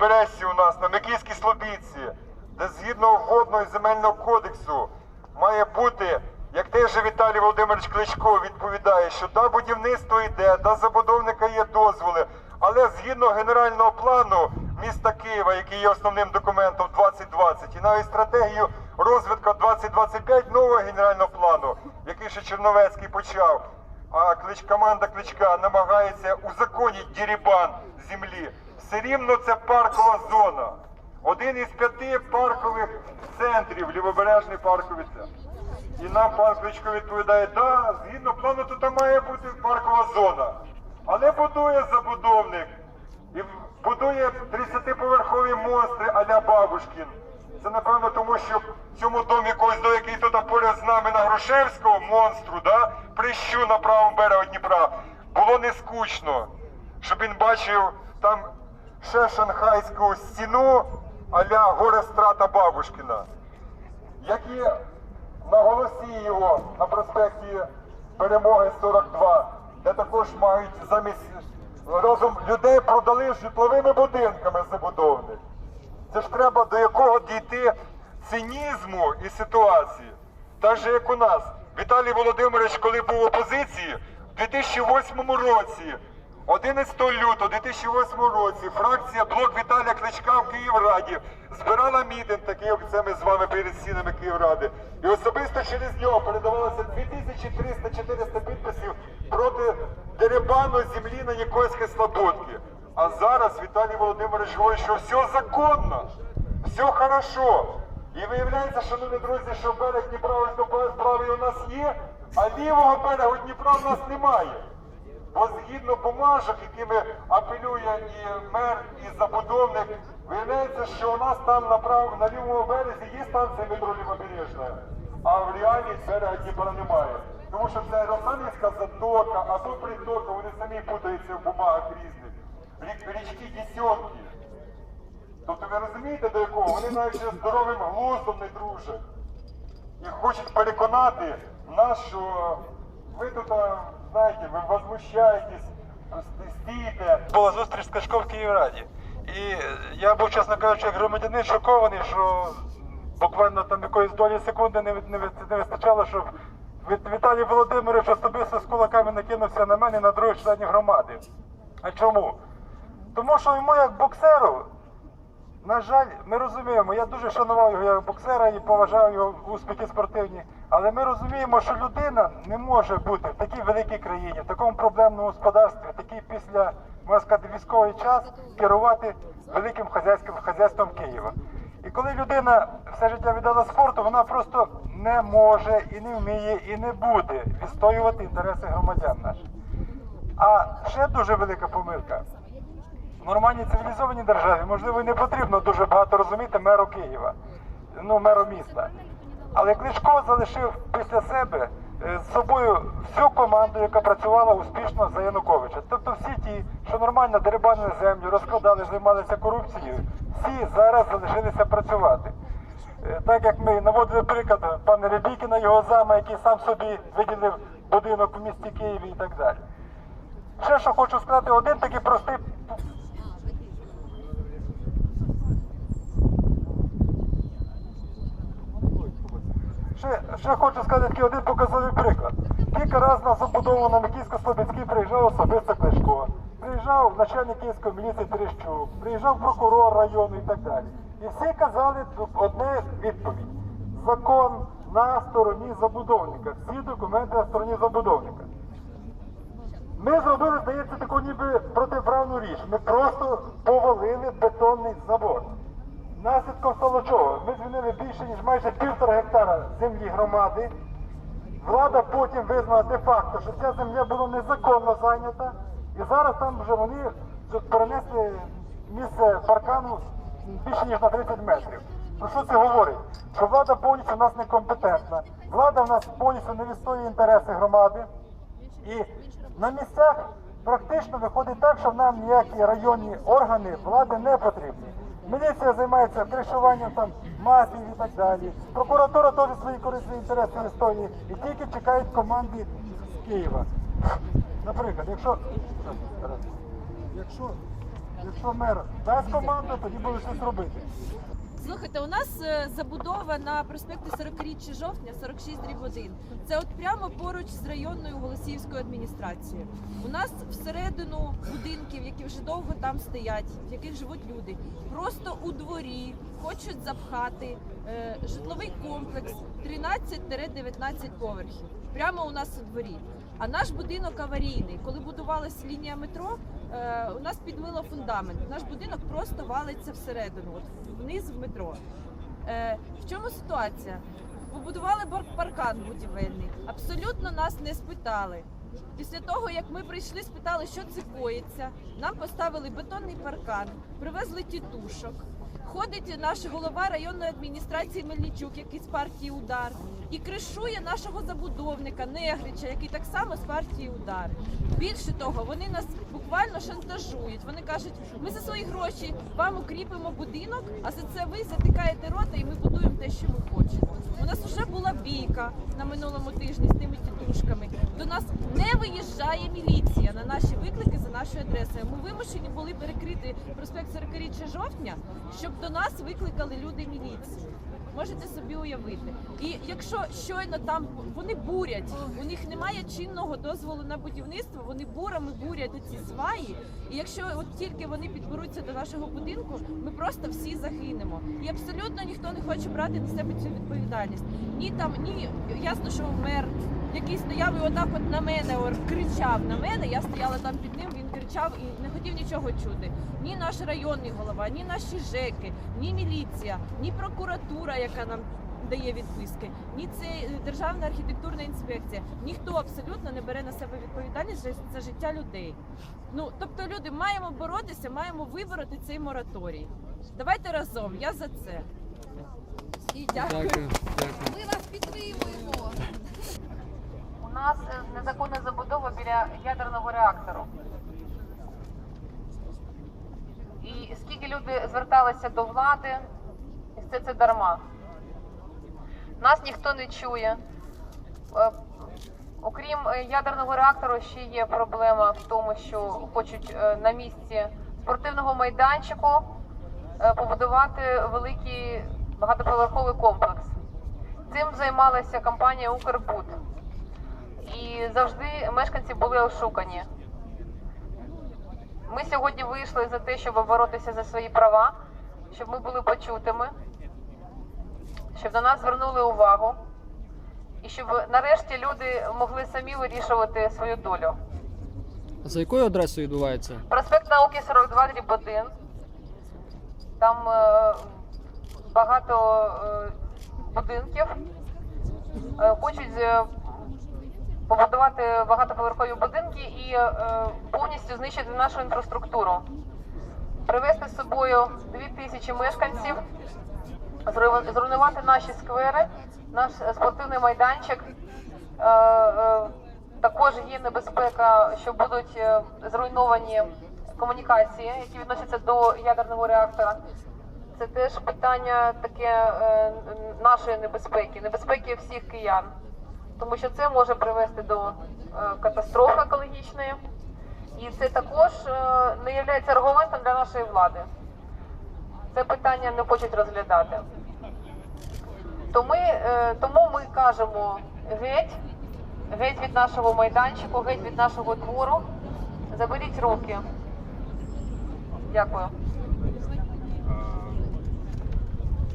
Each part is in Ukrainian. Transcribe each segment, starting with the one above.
Бересі у нас на Микільській Слобідці, де згідно водного і земельного кодексу має бути, як теж Віталій Володимирович Кличко відповідає, що да, будівництво йде, да, забудовника є дозволи, але згідно генерального плану міста Києва, який є основним документом 2020, і навіть стратегію розвитку 2025 нового генерального плану, який ще Черновецький почав, а клич, команда Кличка намагається узаконити дірібан землі. Все рівно це паркова зона. Один із п'яти паркових центрів лівобережний парковий центр. І нам пан Кличко відповідає, да, згідно плану, то там має бути паркова зона. Але будує забудовник і будує 30-поверхові монстри а-ля Бабушкін. Це напевно тому, що в цьому домі когось до який тут поряд з нами на Грушевського монстру, да, прищу на правому берегу Дніпра, було не скучно, щоб він бачив там ще шанхайську стіну а-ля горе страта Бабушкіна. Як і на голосі його на проспекті Перемоги 42, де також мають замість разом людей продали житловими будинками забудовник. Це ж треба до якого дійти цинізму і ситуації. Так же, як у нас. Віталій Володимирович, коли був в опозиції, в 2008 році, 11 лютого 2008 році, фракція блок Віталія Кличка в Київраді збирала мітинг, такий як це ми з вами перед стінами Київради. І особисто через нього передавалося 2300-400 підписів проти дерибану землі на Нікольській Слободці. А зараз Віталій Володимирович говорить, що все законно, все хорошо. І виявляється, шановні друзі, що берег Дніпра ось правий у нас є, а лівого берегу Дніпра в нас немає. Бо згідно бумажок, якими апелює і мер, і забудовник, виявляється, що у нас там на прав... на лівому березі є станція метро Лівобережна, а в реальність берега Дніпра немає. Тому що це Росанівська затока, а тут притока, вони самі путаються в бумагах різних. Рік- Річки Десятки. Тобто ви розумієте до якого? Вони навіть зі здоровим глуздом не дружать. І хочуть переконати нас, що ви тут, знаєте, ви возмущаєтесь, стійте. Була зустріч з Кашком в Київраді. І я був, чесно кажучи, як громадянин шокований, що буквально там якоїсь долі секунди не, не, не вистачало, щоб Віт- Віталій Володимирович особисто з кулаками накинувся на мене на других членів громади. А чому? Тому що йому як боксеру, на жаль, ми розуміємо, я дуже шанував його як боксера і поважав його успіхи спортивні. Але ми розуміємо, що людина не може бути в такій великій країні, в такому проблемному господарстві, такий після можна сказати, військовий час керувати великим хазяйством Києва. І коли людина все життя віддала спорту, вона просто не може і не вміє, і не буде відстоювати інтереси громадян наших. А ще дуже велика помилка. Нормальній цивілізованій державі, можливо, і не потрібно дуже багато розуміти меру Києва, ну, меру міста. Але Кличко залишив після себе е, з собою всю команду, яка працювала успішно за Януковича. Тобто всі ті, що нормально дерибанили землю, розкладали, займалися корупцією, всі зараз залишилися працювати. Е, Так як ми наводили приклад пана Рябікіна, його зама, який сам собі виділив будинок в місті Києві і так далі. Ще що хочу сказати, один такий простий Ще, ще хочу сказати один показовий приклад. Кілька разів на забудову на Микільсько-Слобідській приїжджав особисто Кличко, приїжджав начальник Київської міліції Терещук, приїжджав прокурор району і так далі. І всі казали одне відповідь. Закон на стороні забудовника. Всі документи на стороні забудовника. Ми зробили, здається, таку ніби протиправну річ. Ми просто повалили бетонний забор. Наслідком стало чого? Ми звільнили більше, ніж майже півтора гектара землі громади. Влада потім визнала де-факто, що ця земля була незаконно зайнята. І зараз там вже вони перенесли місце паркану більше ніж на 30 метрів. Про що це говорить? Що влада повністю у нас некомпетентна. Влада в нас повністю не відстоює інтереси громади. І на місцях практично виходить так, що нам ніякі районні органи влади не потрібні. Міліція займається кришуванням там мафії і так далі. Прокуратура теж свої корисні інтереси відстоює і тільки чекають команди з Києва. Наприклад, якщо якщо Якщо мер дасть команду, тоді буде щось робити. Слухайте, у нас е, забудова на проспекті 40-річчя жовтня, 46 дріб 1. Це от прямо поруч з районною Голосіївською адміністрацією. У нас всередину будинків, які вже довго там стоять, в яких живуть люди, просто у дворі хочуть запхати е, житловий комплекс 13-19 поверхів. Прямо у нас у дворі. А наш будинок аварійний. Коли будувалась лінія метро, у нас підмило фундамент. Наш будинок просто валиться всередину, от вниз в метро. Е, в чому ситуація? Побудували паркан будівельний, абсолютно нас не спитали. Після того, як ми прийшли, спитали, що це коїться, нам поставили бетонний паркан, привезли тітушок. Ходить наш голова районної адміністрації Мельничук, який з партії Удар, і кришує нашого забудовника Негрича, який так само з партії Удар. Більше того, вони нас буквально шантажують. Вони кажуть, ми за свої гроші вам укріпимо будинок, а за це ви затикаєте рота, і ми будуємо те, що ми хочемо. У нас вже була бійка на минулому тижні з тими тітушками. До нас не виїжджає міліція на наші виклики за нашою адресою. Ми вимушені були перекрити проспект 40-річчя жовтня, щоб до нас викликали люди міліцію. Можете собі уявити. І якщо щойно там вони бурять, у них немає чинного дозволу на будівництво, вони бурами бурять ці сваї. І якщо от тільки вони підберуться до нашого будинку, ми просто всі загинемо. І абсолютно ніхто не хоче брати на себе цю відповідальність. Ні там, ні ясно, що мер, який стояв і отак от на мене ор, кричав на мене. Я стояла там під ним, він кричав і не хотів нічого чути. Ні наш районний голова, ні наші ЖЕКи, ні міліція, ні прокуратура, яка нам дає відписки, ні це е, державна архітектурна інспекція. Ніхто абсолютно не бере на себе відповідальність за, за життя людей. Ну тобто, люди маємо боротися, маємо вибороти цей мораторій. Давайте разом. Я за це. І дякую. Дякую, дякую. Ми вас підтримуємо. Нас е, незаконна забудова біля ядерного реактору. І скільки люди зверталися до влади, і все це дарма. Нас ніхто не чує. Е, Окрім е, ядерного реактору, ще є проблема в тому, що хочуть на місці спортивного майданчику побудувати великий багатоповерховий комплекс. Цим займалася компанія Укрбуд. І завжди мешканці були ошукані. Ми сьогодні вийшли за те, щоб боротися за свої права, щоб ми були почутими, щоб на нас звернули увагу, і щоб нарешті люди могли самі вирішувати свою долю. За якою адресою відбувається? Проспект науки 42 дріб 1. Там е, багато е, будинків. Е, хочуть е, побудувати багатоповерхові будинки і е, повністю знищити нашу інфраструктуру. Привезти з собою 2000 мешканців, зруйну- зруйнувати наші сквери, наш спортивний майданчик. Е, е, також є небезпека, що будуть зруйновані комунікації, які відносяться до ядерного реактора. Це теж питання таке нашої небезпеки, небезпеки всіх киян, тому що це може привести до е, катастрофи екологічної, і це також е, не є аргументом для нашої влади. Це питання не хочуть розглядати. То ми, е, тому ми кажемо геть, геть від нашого майданчику, геть від нашого двору. Заберіть руки. Дякую.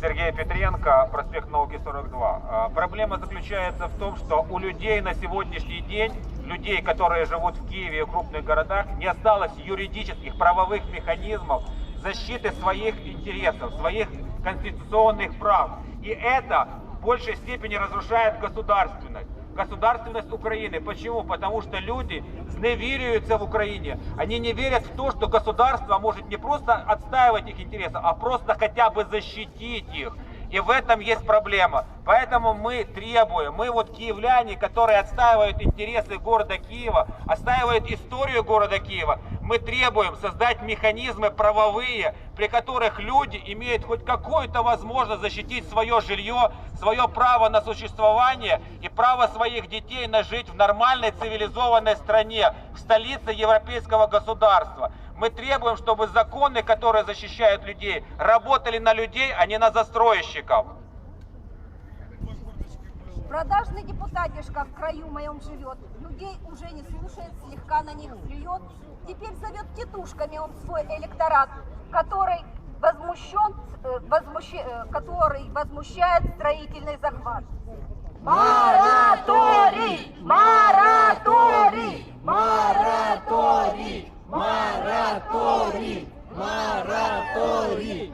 Сергей Петренко, проспект Науки 42. А, Проблема заключается в том, что у людей на сегодняшний день, людей, которые живут в Киеве и в крупных городах, не осталось юридических, правовых механизмов защиты своих интересов, своих конституционных прав. И это в большей степени разрушает государственность. Государственность Украины. Почему? Потому что люди зневириваются в Украине. Они не верят в то, что государство может не просто отстаивать их интересы, а просто хотя бы защитить их. И в этом есть проблема. Поэтому мы требуем, мы вот киевляне, которые отстаивают интересы города Киева, отстаивают историю города Киева, мы требуем создать механизмы правовые, при которых люди имеют хоть какую-то возможность защитить свое жилье, свое право на существование и право своих детей на жить в нормальной цивилизованной стране, в столице европейского государства. Мы требуем, чтобы законы, которые защищают людей, работали на людей, а не на застройщиков. Продажный депутатишка в краю моем живет, людей уже не слушает, слегка на них плюет. Теперь зовет тетушками он свой электорат, который возмущен, э, возмущен, э, который возмущает строительный захват. Мораторий! Мораторий! Мораторий! Мараторій! Мараторій!